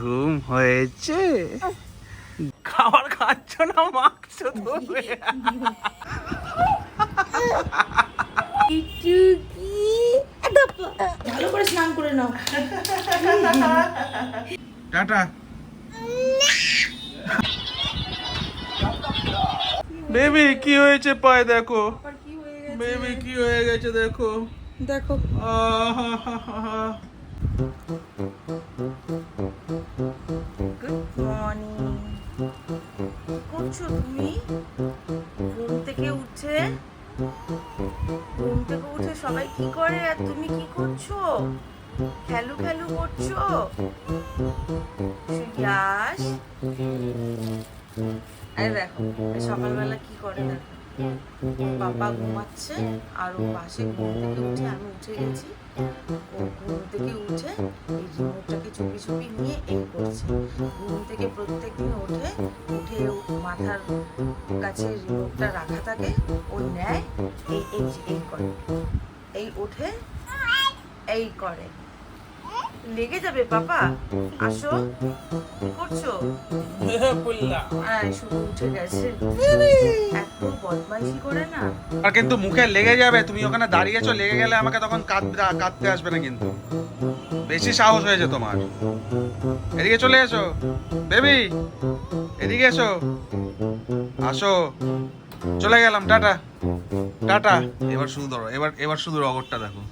ঘুম হয়েছে। খাবার খাচ্ছ না মাখছ তো ভালো করে স্নান করে নাও। টাটা। বেবি কি হয়েছে পায়ে দেখো? বেবি কি হয়ে গেছে দেখো? দেখো। আহাহাহা। গুড খেলু করছ? আরে দেখো সকালবেলা কি করে দেখো? বাবা ঘুমাচ্ছে, আর ও পাশে ঘুম থেকে উঠে, আমি উঠে গেছি। ঘুম থেকে উঠে এই রিমোটটাকে চুপি চুপি নিয়ে এই করছে। ঘুম থেকে প্রত্যেক দিন উঠে ও মাথার কাছে রিমোটটা রাখা থাকে, ও নেয় এই এই করে। এই ওঠে, এই করে। লেগে যাবে পাপা। আসো। কি করছ? উঠে গেছে। এত বদমাইশি করে না। আর কিন্তু মুখে লেগে যাবে তুমি ওখানে দাঁড়িয়েছো লেগে গেলে আমাকে তখন কাঁদতে কাঁদতে আসবে না কিন্তু। বেশি সাহস হয়েছে তোমার। এদিকে চলে এসো। বেবি এদিকে এসো। আসো। চলে গেলাম টাটা। টাটা। এবার শুধু ধরো এবার এবার শুধু রগরটা দেখো।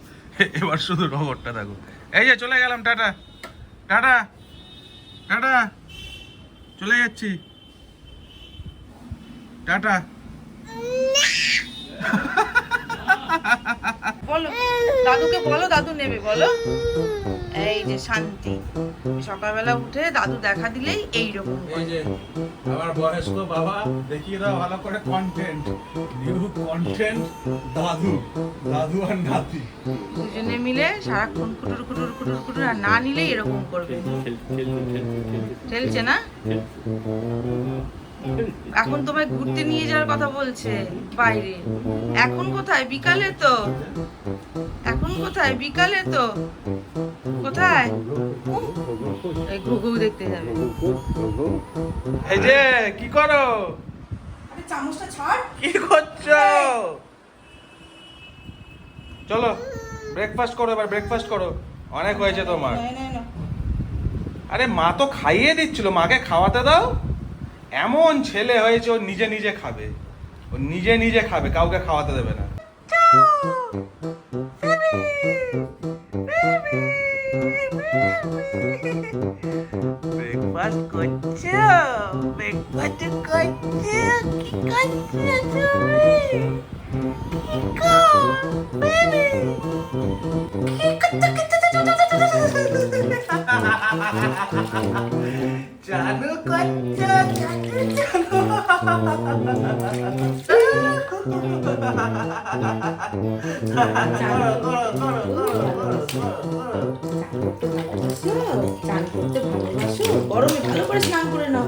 এবার শুধু রগরটা দেখো। এই যে চলে গেলাম, টাটা। টাটা। টাটা। চলে যাচ্ছি। টাটা। বলো। দাদুকে বলো, দাদু নেবে, বলো। এই যে শান্তি। সকালবেলা উঠে দাদু দেখা দিলেই এইরকম এই যে আমার বয়স্ক বাবা দেখিয়ে দাও ভালো করে কন্টেন্ট নিউ কন্টেন্ট দাদু দাদু আর নাতি। দুজনে মিলে সারাক্ষণ কুটুর কুটুর কুটুর কুটুর আর না নিলে এরকম করবে। ঠেলছে না? এখন তোমায় ঘুরতে নিয়ে যাওয়ার কথা বলছে বাইরে। এখন কোথায়? বিকালে তো। এখন কোথায়? বিকালে তো। কোথায়? এই ঘুঘু দেখতে যাবে। এই যে কি করো? আরে চামচটা ছাড়। কি করছ? চলো ব্রেকফাস্ট করো এবার ব্রেকফাস্ট করো। অনেক হয়েছে তোমার। না না না। আরে মা তো খাইয়ে দিচ্ছিল। মাকে খাওয়াতে দাও। এমন ছেলে হয়েছে ও নিজে নিজে খাবে। ও নিজে নিজে খাবে, কাউকে খাওয়াতে দেবে না। ব্রেকফাস্ট করছ? ব্রেকফাস্ট করছ? কি করছ তুমি? কি গো বেবি জানো করছ জানো স্নান করতে ভালোবাসো গরমে ভালো করে স্নান করে নাও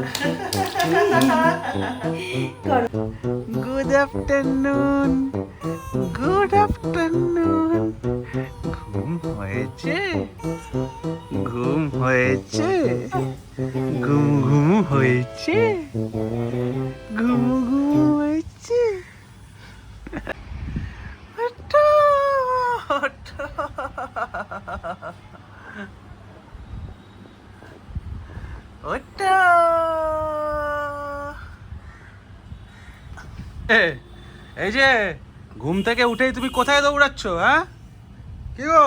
গুড আফটারনুন গুড আফটারনুন ঘুম হয়েছে? হয়েছে? ঘুম ঘুম হয়েছে? ঘুম ঘুম হয়েছে। এই যে, ঘুম থেকে উঠেই তুমি কোথায় দৌড়াচ্ছ হ্যাঁ? কি গো?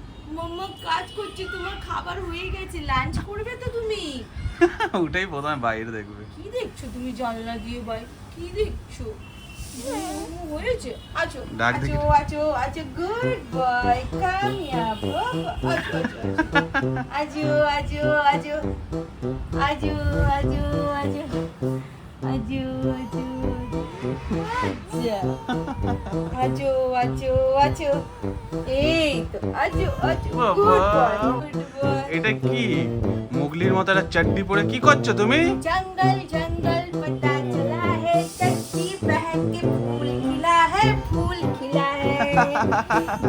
মাম্মা কাজ করছে তোমার খাবার হয়ে গেছে লাঞ্চ করবে তো তুমি উঠেই প্রথমে বাইরে দেখবে কি দেখছ তুমি জানলা দিয়ে কি দেখছ হয়েছে আছো। আছো আছো আছো গুড বয় আছো আছো আছো আছো আছো আছো আছো আচ্ছা আছো আছো আছো এই তো আছো আছো গুড বয় গুড বয় এটা কি মুগলির মতো একটা চাটনি পরে কি করছো তুমি जंगल जंगल पता चला है चट्टी पहन के फूल खिला है फूल खिला है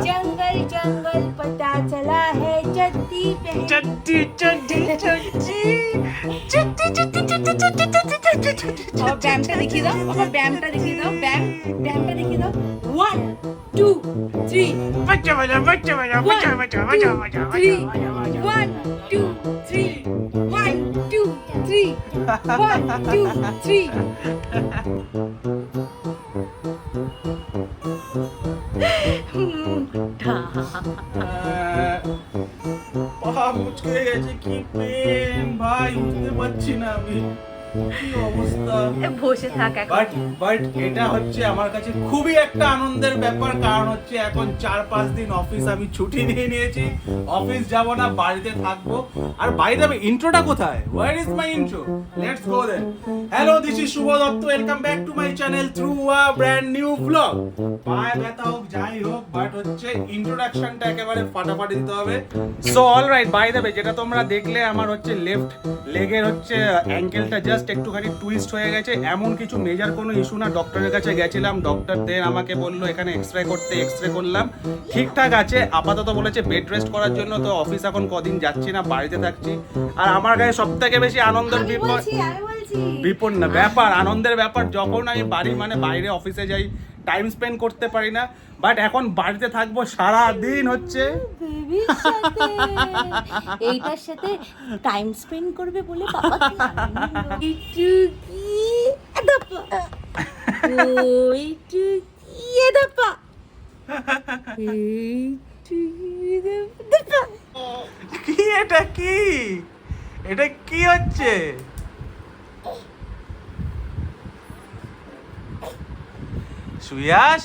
जंगल जंगल पता चला है चट्टी पहन চাটনি চাটনি চাটনি আমার ব্যায়ামটা দেখিয়ে দাও আমার ব্যায়ামটা দেখিয়ে দাও ব্যায়াম ব্যায়ামটা দেখিয়ে দাও। ওয়ান টু থ্রি বাচ্চা বাজা বাচ্চা বাজা বাচ্চা বাচ্চা বাজা three one two three one two three one two three পা মুচকে গেছে কি পেন ভাই উঠতে পারছি না আমি। বসে থাক বাট বাট এটা হচ্ছে আমার কাছে খুবই একটা আনন্দের ব্যাপার। কারণ হচ্ছে এখন চার পাঁচ দিন অফিস আমি ছুটি নিয়ে নিয়েছি। অফিস যাব না বাড়িতে থাকব। আর বাইরে আমি ইন্ট্রোটা কোথায়? Where is my intro let's go then hello this is Shubho Dutta welcome back to my channel through a brand new vlog পায়ে ব্যথা হোক যাই হোক বাট হচ্ছে ইন্ট্রোডাকশনটা একেবারে ফাটাফাটি দিতে হবে। So all right by the যেটা তোমরা দেখলে আমার হচ্ছে লেফট লেগের হচ্ছে অ্যাঙ্কেলটা জাস্ট একটুখানি টুইস্ট হয়ে গেছে। এমন কিছু মেজার কোনো ইস্যু না। ডক্টরের কাছে গেছিলাম। ডক্টর দেন আমাকে বলল এখানে এক্স রে করতে এক্স রে করলাম। ঠিকঠাক আছে। আপাতত বলেছে বেড রেস্ট করার জন্য। তো অফিস এখন কদিন যাচ্ছি না বাড়িতে থাকছি। আর আমার গায়ে সব থেকে বেশি আনন্দের বিপদ বিপন্ন বিপদ না ব্যাপার আনন্দের ব্যাপার। যখন আমি বাড়ি মানে বাইরে অফিসে যাই টাইম স্পেন্ড করতে পারি না বাট এখন বাড়িতে থাকব সারা দিন হচ্ছে এইটার সাথে টাইম স্পেন্ড করবে বলে বাবা একটু কি? এদাপা। কি? এদাপা। কি এটা কি? এটা কি হচ্ছে? Suyash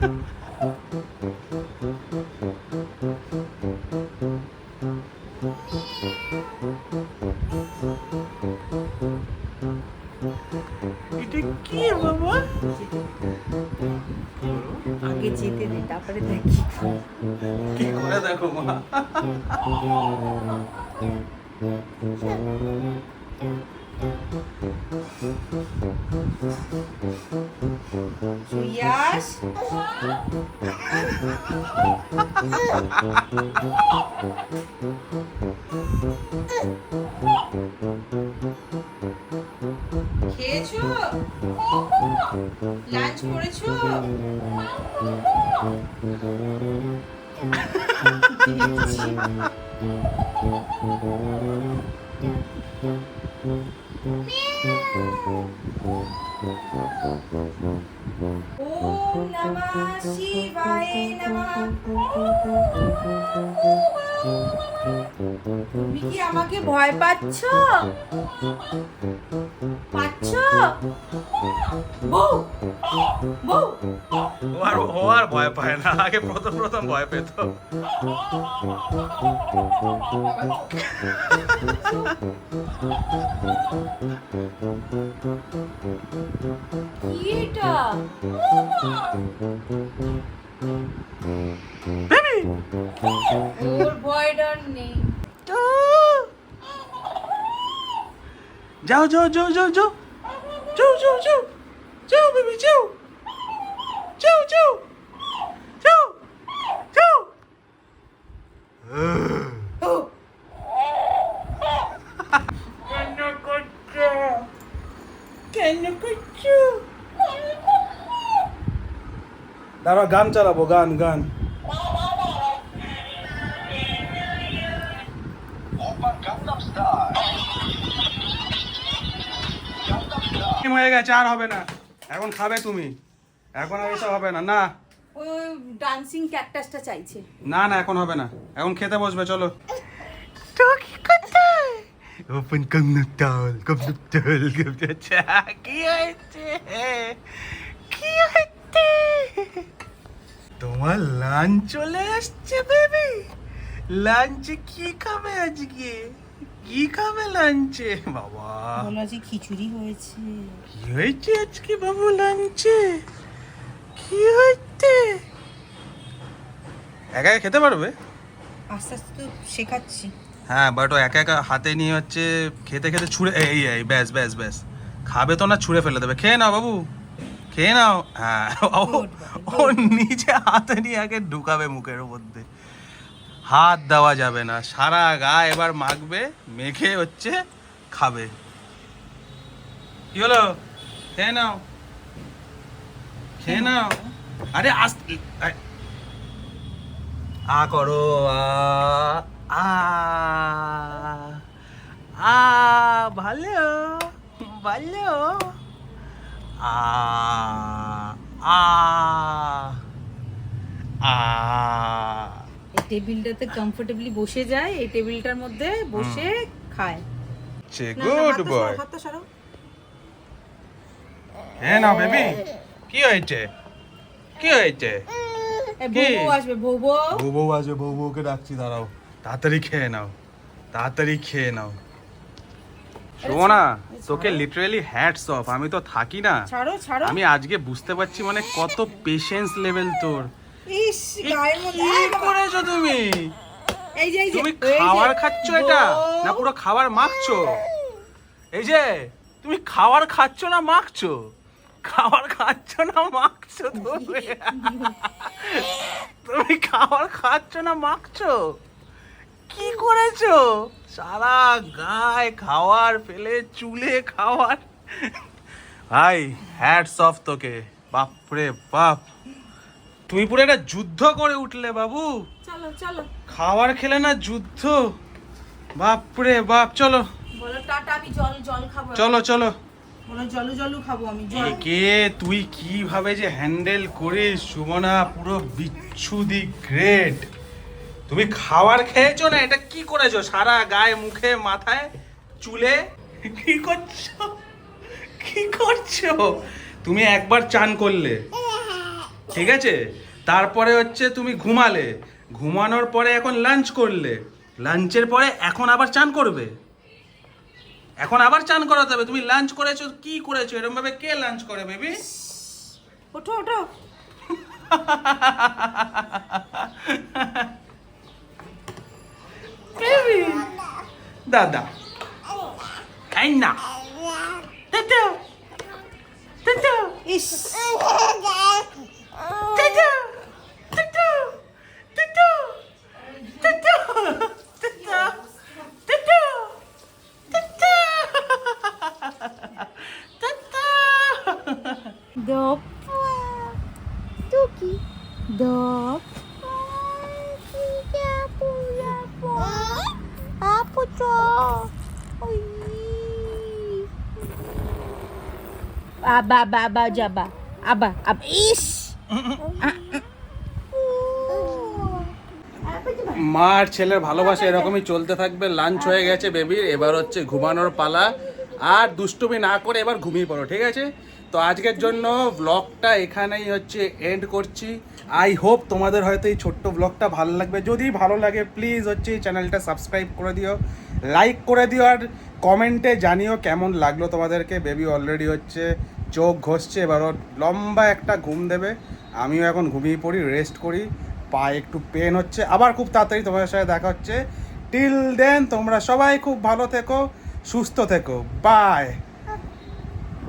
Thank you. কি বাবা? আগে যেতে দে তারপরে দেখি। কি করে দেখো মা? সুয়াস খেয়েছো? লাঞ্চ করেছ? Om Namah Shivaya Namah তুমি কি আমাকে ভয় পাচ্ছ? পাচ্ছ? বউ বউ। ও আর ও আর ভয় পায় না আগে প্রথম প্রথম ভয় পেত। কি এটা? ওর ভয় ডর নেই। যাও যাও যাও যাও যাও। যাও যাও যাও। যাও বেবি যাও যাও। দাঁড়া গান চালাবো গান গান। হয়ে গেছে আর হবে না। এখন খাবে তুমি। এখন আর এসব হবে না না। ওই ডান্সিং ক্যাকটাসটা চাইছে। না না এখন হবে না। এখন খেতে বসবে চলো। ওপেন কন্নতাল কন্নতাল কন্নতাল কি হয়েছে? কি হয়েছে? তোমার লাঞ্চ চলে আসছে বেবি লাঞ্চে কি খাবে আজকে? কি খাবে লাঞ্চে বাবা। বলো যে খিচুড়ি হয়েছে। কি হয়েছে আজকে বাবু লাঞ্চে কি হয়েছে? একা একা খেতে পারবে? আস্তে আস্তে তো শেখাচ্ছি। হ্যাঁ বাট ও একা একা হাতে নিয়ে হচ্ছে খেতে খেতে ছুঁড়ে এই এই ব্যাস ব্যাস ব্যাস। খাবে তো না ছুঁড়ে ফেলে দেবে। খেয়ে নাও বাবু। খেয়ে নাও হ্যাঁ ও নিজে হাতে নিয়ে আগে ঢুকাবে মুখের মধ্যে। হাত দেওয়া যাবে না সারা গা এবার মাখবে মেখে হচ্ছে খাবে। কি হলো? খেয়ে নাও? খেয়ে নাও? আরে আস্তে আ- করো আ আ ভালো ভালো। আ আ আ। এই টেবিলটাতে কমফোর্টেবলি বসে যায় এই টেবিলটার মধ্যে বসে খায়। না, গুড বয়। হ্যাঁ না বেবি। কি হয়েছে? কি হয়েছে? বউ আসবে বউ বউ। বউ বউ বউ বউকে ডাকছি দাঁড়াও। তাড়াতাড়ি খেয়ে নাও তাড়াতাড়ি খেয়ে নাও। শোনা তোকে লিটারালি হ্যাটস অফ আমি তো থাকি না। ছাড়ো ছাড়ো। আমি আজকে বুঝতে পারছি মানে কত পেশেন্স লেভেল তোর। ইস এ গায়ের মধ্যে করেছ তুমি? এই যে তুমি খাবার খাচ্ছ এটা? না পুরো খাবার মাখছো? এই যে তুমি খাবার খাচ্ছ না মাখছো? খাবার খাচ্ছ না মাখছো তুমি? তুমি খাবার খাচ্ছ না মাখছো? কি করেছ? সারা গায়ে খাওয়ার ফেলে চুলে খাওয়ার। ভাই হ্যাটস অফ তোকে। বাপরে বাপ। তুমি পুরো একটা যুদ্ধ করে উঠলে বাবু। চলো চলো। খাবার খেলে না যুদ্ধ। বাপরে বাপ চলো। বলো টাটা আমি জল জল খাব চলো চলো। বলো জলু জলু খাব আমি জল। একে তুই কীভাবে যে হ্যান্ডেল করিস সুমনা পুরো বিচ্ছুদি গ্রেট তুমি খাবার খেয়েছো না? এটা কি করেছ? সারা গায়ে মুখে মাথায় চুলে? কি করছ? কি করছ? তুমি একবার চান করলে। ঠিক আছে? তারপরে হচ্ছে তুমি ঘুমালে। ঘুমানোর পরে এখন লাঞ্চ করলে। লাঞ্চের পরে এখন আবার চান করবে? এখন আবার চান করাতে হবে। তুমি লাঞ্চ করেছ কি করেছ? এরকম ভাবে কে লাঞ্চ করে বেবি ওঠো ওঠো। বেবি দাদা। এই না। দাদা দাদা ইস Aba, aba, aba, jaba. Aba, aba. Ish! মার ছেলের ভালোবাসা এরকমই চলতে থাকবে লাঞ্চ হয়ে গেছে বেবির এবার হচ্ছে ঘুমানোর পালা। আর দুষ্টুমি না করে এবার ঘুমিয়ে পড়ো ঠিক আছে? তো আজকের জন্য ব্লগটা এখানেই হচ্ছে এন্ড করছি। আই হোপ তোমাদের হয়তো এই ছোট্ট ব্লগটা ভালো লাগবে। যদি ভালো লাগে প্লিজ হচ্ছে চ্যানেলটা সাবস্ক্রাইব করে দিও। লাইক করে দিও আর কমেন্টে জানিও কেমন লাগল তোমাদেরকে। বেবি অলরেডি হচ্ছে, চোখ ঘষছে এবার লম্বা একটা ঘুম দেবে। আমিও এখন ঘুমিয়ে পড়ি রেস্ট করি, পায়ে একটু পেন হচ্ছে। আবার খুব তাড়াতাড়ি তোমাদের সাথে দেখা হচ্ছে। টিল দেন তোমরা সবাই খুব ভালো থেকো, সুস্থ থেকো। বাই